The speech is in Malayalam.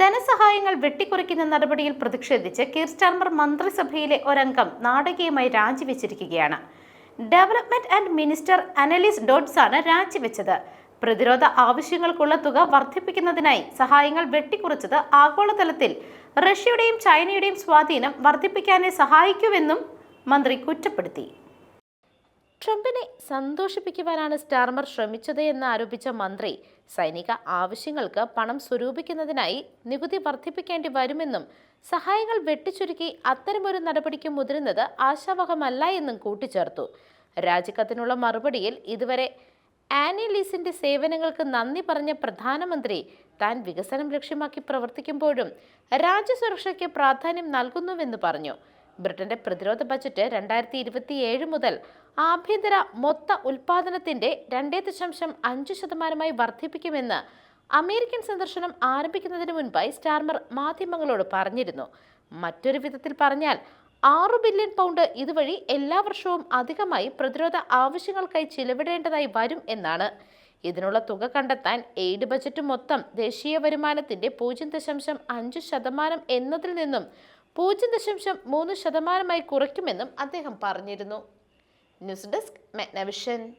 ധനസഹായങ്ങൾ വെട്ടിക്കുറയ്ക്കുന്ന നടപടിയിൽ പ്രതിഷേധിച്ച് കീർ സ്റ്റാർമർ മന്ത്രിസഭയിലെ ഒരംഗം നാടകീയമായി രാജിവെച്ചിരിക്കുകയാണ്. Development and minister Anneliese Dodds ആണ് രാജിവെച്ചത്. പ്രതിരോധ ആവശ്യങ്ങൾക്കുള്ള തുക വർദ്ധിപ്പിക്കുന്നതിനായി സഹായങ്ങൾ വെട്ടിക്കുറച്ചത് ആഗോളതലത്തിൽ റഷ്യയുടെയും ചൈനയുടെയും സ്വാധീനം വർദ്ധിപ്പിക്കാനേ സഹായിക്കുമെന്നും മന്ത്രി കുറ്റപ്പെടുത്തി. ട്രംപിനെ സന്തോഷിപ്പിക്കുവാനാണ് സ്റ്റാർമർ ശ്രമിച്ചത് എന്ന് ആരോപിച്ച മന്ത്രി സൈനിക ആവശ്യങ്ങൾക്ക് പണം സ്വരൂപിക്കുന്നതിനായി നികുതി വർദ്ധിപ്പിക്കേണ്ടി വരുമെന്നും സഹായങ്ങൾ വെട്ടിച്ചുരുക്കി അത്തരമൊരു നടപടിക്ക് മുതിരുന്നത് ആശാവഹമല്ല എന്നും കൂട്ടിച്ചേർത്തു. രാജിക്കത്തിനുള്ള മറുപടിയിൽ ഇതുവരെ ആനിലീസിന്റെ സേവനങ്ങൾക്ക് നന്ദി പറഞ്ഞ പ്രധാനമന്ത്രി താൻ വികസനം ലക്ഷ്യമാക്കി പ്രവർത്തിക്കുമ്പോഴും രാജ്യസുരക്ഷയ്ക്ക് പ്രാധാന്യം നൽകുന്നുവെന്ന് പറഞ്ഞു. ബ്രിട്ടന്റെ പ്രതിരോധ ബജറ്റ് രണ്ടായിരത്തി ഇരുപത്തിയേഴ് മുതൽ ആഭ്യന്തര മൊത്ത ഉൽപാദനത്തിന്റെ രണ്ടേ ദശാംശം അഞ്ച് ശതമാനമായി വർദ്ധിപ്പിക്കുമെന്ന് അമേരിക്കൻ സന്ദർശനം ആരംഭിക്കുന്നതിന് മുൻപായി സ്റ്റാർമർ മാധ്യമങ്ങളോട് പറഞ്ഞിരുന്നു. മറ്റൊരു വിധത്തിൽ പറഞ്ഞാൽ ആറു ബില്യൺ പൗണ്ട് ഇതുവഴി എല്ലാ വർഷവും അധികമായി പ്രതിരോധ ആവശ്യങ്ങൾക്കായി ചിലവിടേണ്ടതായി വരും എന്നാണ്. ഇതിനുള്ള തുക കണ്ടെത്താൻ എയ്ഡ് ബജറ്റ് മൊത്തം ദേശീയ വരുമാനത്തിന്റെ പൂജ്യം ദശാംശം അഞ്ച് ശതമാനം എന്നതിൽ നിന്നും പൂജ്യം ദശാംശം മൂന്ന് ശതമാനമായി കുറയ്ക്കുമെന്നും അദ്ദേഹം പറഞ്ഞിരുന്നു. News desk Magna Vision.